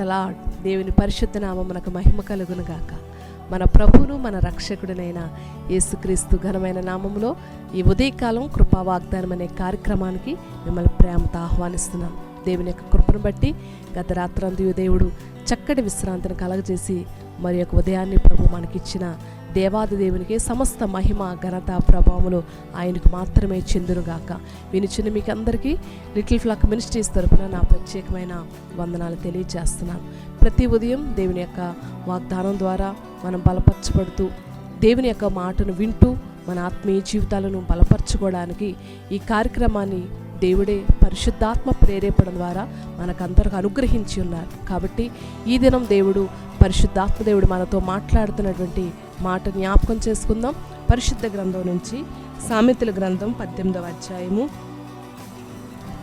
అలా దేవుని పరిశుద్ధ నామమునకు మహిమ కలుగును గాక. మన ప్రభును మన రక్షకుడినైన యేసుక్రీస్తు ఘనమైన నామములో ఈ ఉదయకాలం కృపా వాగ్దానం అనే కార్యక్రమానికి మిమ్మల్ని ప్రేమతో ఆహ్వానిస్తున్నాం. దేవుని యొక్క కృపను బట్టి గత రాత్రందు దేవుడు చక్కటి విశ్రాంతిని కలగజేసి మరి యొక్క ఉదయాన్ని ప్రభు మనకిచ్చిన దేవాది దేవునికి సమస్త మహిమ ఘనత ప్రభావములు ఆయనకు మాత్రమే చెందునుగాక. వినిచిన మీకు అందరికీ లిటిల్ ఫ్లాక్ మినిస్ట్రీస్ తరపున నా ప్రత్యేకమైన వందనాలు తెలియజేస్తున్నాను. ప్రతి ఉదయం దేవుని యొక్క వాగ్దానం ద్వారా మనం బలపరచబడుతూ దేవుని యొక్క మాటను వింటూ మన ఆత్మీయ జీవితాలను బలపరచుకోవడానికి ఈ కార్యక్రమాన్ని దేవుడే పరిశుద్ధాత్మ ప్రేరేపణ ద్వారా మనకందరికి అనుగ్రహించి ఉన్నారు. కాబట్టి ఈ దినం దేవుడు పరిశుద్ధాత్మ దేవుడు మనతో మాట్లాడుతున్నటువంటి మాట జ్ఞాపకం చేసుకుందాం. పరిశుద్ధ గ్రంథం నుంచి సామెతల గ్రంథం పద్దెనిమిదవ అధ్యాయము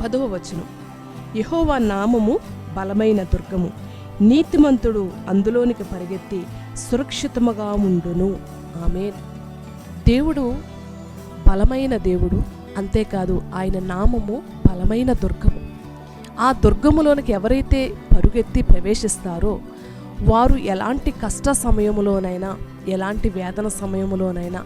పదవ వచనం. యహోవా నామము బలమైన దుర్గము. నీతిమంతుడు అందులోనికి పరిగెత్తి సురక్షితముగా ఉండును. ఆమె దేవుడు బలమైన దేవుడు. అంతేకాదు ఆయన నామము బలమైన దుర్గము. ఆ దుర్గములోనికి ఎవరైతే పరుగెత్తి ప్రవేశిస్తారో వారు ఎలాంటి కష్ట సమయంలోనైనా ఎలాంటి వేదన సమయంలోనైనా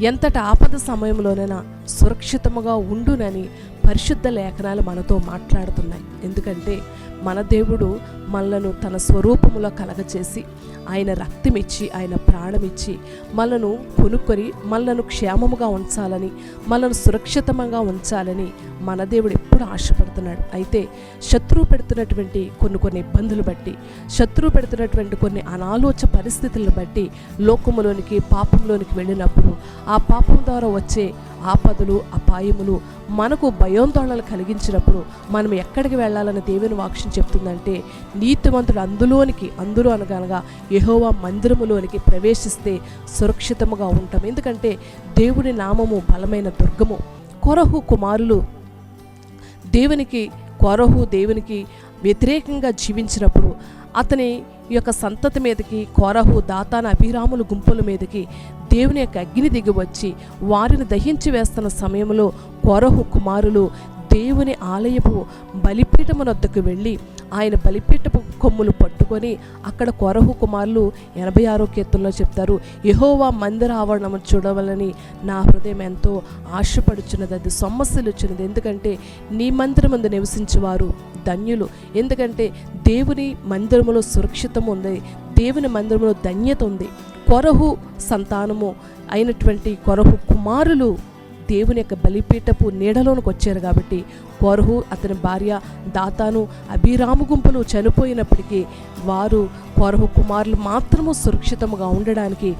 ఎంతటి ఆపద సమయంలోనైనా సురక్షితముగా ఉండునని పరిశుద్ధ లేఖనాలు మనతో మాట్లాడుతున్నాయి. ఎందుకంటే మన దేవుడు మనలను తన స్వరూపములో కలగచేసి ఆయన రక్తమిచ్చి ఆయన ప్రాణమిచ్చి మనను కొనుక్కొని మనలను క్షేమముగా ఉంచాలని మనను సురక్షితంగా ఉంచాలని మన దేవుడు ఎప్పుడు ఆశపడుతున్నాడు. అయితే శత్రువు పెడుతున్నటువంటి కొన్ని కొన్ని ఇబ్బందులు బట్టి శత్రువు పెడుతున్నటువంటి కొన్ని అనాలోచ పరిస్థితులను బట్టి లోకములోనికి పాపంలోనికి వెళ్ళినప్పుడు ఆ పాపం ద్వారా వచ్చే ఆపదలు అపాయములు మనకు భయోందోళనలు కలిగించినప్పుడు మనం ఎక్కడికి వెళ్ళాలని దేవుని వాక్యం చెప్తుందంటే నీతివంతుడు అందులోనికి అందులో అనగనగా యహోవా మందిరములోనికి ప్రవేశిస్తే సురక్షితముగా ఉంటాం. ఎందుకంటే దేవుని నామము బలమైన దుర్గము. కొరహు కుమారులు దేవునికి కొరహు దేవునికి వ్యతిరేకంగా జీవించినప్పుడు అతని యొక్క సంతతి మీదకి కోరహు దాతాన అభిరాముల గుంపుల మీదకి దేవుని యొక్క అగ్ని దిగి వచ్చి వారిని దహించి వేస్తున్న సమయంలో కోరహు కుమారులు దేవుని ఆలయపు బలిపీఠమునొద్దకు వెళ్ళి ఆయన బలిపీఠపు కొమ్ములు పట్టుకొని అక్కడ కొరహు కుమారులు ఎనభై ఆరో కీర్తనలో చెప్తారు యహోవా మందిర ఆవరణము చూడవలని నా హృదయం ఎంతో ఆశపడుచున్నది అది సొమ్మస్యలు వచ్చినది ఎందుకంటే నీ మందిరమందు నివసించేవారు ధన్యులు. ఎందుకంటే దేవుని మందిరములో సురక్షితం ఉంది దేవుని మందిరంలో ధన్యత ఉంది. కొరహు సంతానము అయినటువంటి కొరహు కుమారులు దేవుని యొక్క బలిపీఠపు నీడలోనికి వచ్చారు కాబట్టి కోరహు అతని భార్య దాతాను అభిరాము గుంపులు చనిపోయినప్పటికీ వారు కోరహు కుమారులు మాత్రము సురక్షితముగా ఉండడానికి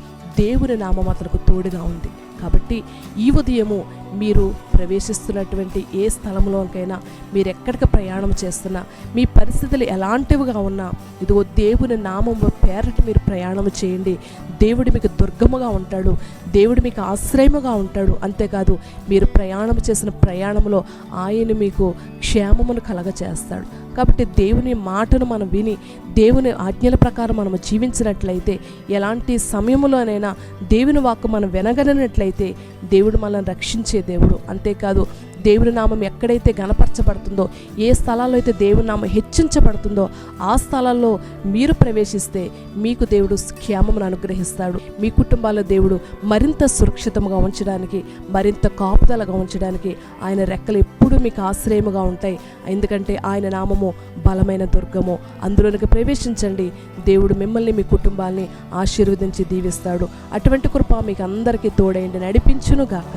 దేవుని నామం అతనికి తోడుగా ఉంది. కాబట్టి ఈ ఉదయము మీరు ప్రవేశిస్తున్నటువంటి ఏ స్థలంలోకైనా మీరు ఎక్కడికి ప్రయాణం చేస్తున్నా మీ పరిస్థితులు ఎలాంటివిగా ఉన్నా ఇదిగో దేవుని నామం పేరటి మీరు ప్రయాణం చేయండి. దేవుడు మీకు దుర్గముగా ఉంటాడు. దేవుడు మీకు ఆశ్రయముగా ఉంటాడు. అంతేకాదు మీరు ప్రయాణం చేసిన ప్రయాణంలో ఆయన మీకు క్షేమమును కలగచేస్తాడు. కాబట్టి దేవుని మాటను మనం విని దేవుని ఆజ్ఞల ప్రకారం మనం జీవించినట్లయితే ఎలాంటి సమయంలోనైనా దేవుని వాక్కు మనం వినగలిగినట్లయితే దేవుడు మనల్ని రక్షించే దేవుడు. అంతేకాదు దేవుని నామం ఎక్కడైతే గనపరచబడుతుందో ఏ స్థలాల్లో అయితే దేవుని నామం హెచ్చించబడుతుందో ఆ స్థలాల్లో మీరు ప్రవేశిస్తే మీకు దేవుడు క్షేమమును అనుగ్రహిస్తాడు. మీ కుటుంబాల దేవుడు మరింత సురక్షితంగా ఉంచడానికి మరింత కాపుదలగా ఉంచడానికి ఆయన రెక్కలు ఎప్పుడూ మీకు ఆశ్రయముగా ఉంటాయి. ఎందుకంటే ఆయన నామము బలమైన దుర్గము. అందులోనికి ప్రవేశించండి. దేవుడు మిమ్మల్ని మీ కుటుంబాల్ని ఆశీర్వదించి దీవిస్తాడు. అటువంటి కృప మీకు అందరికీ తోడైండి నడిపించునుగాక.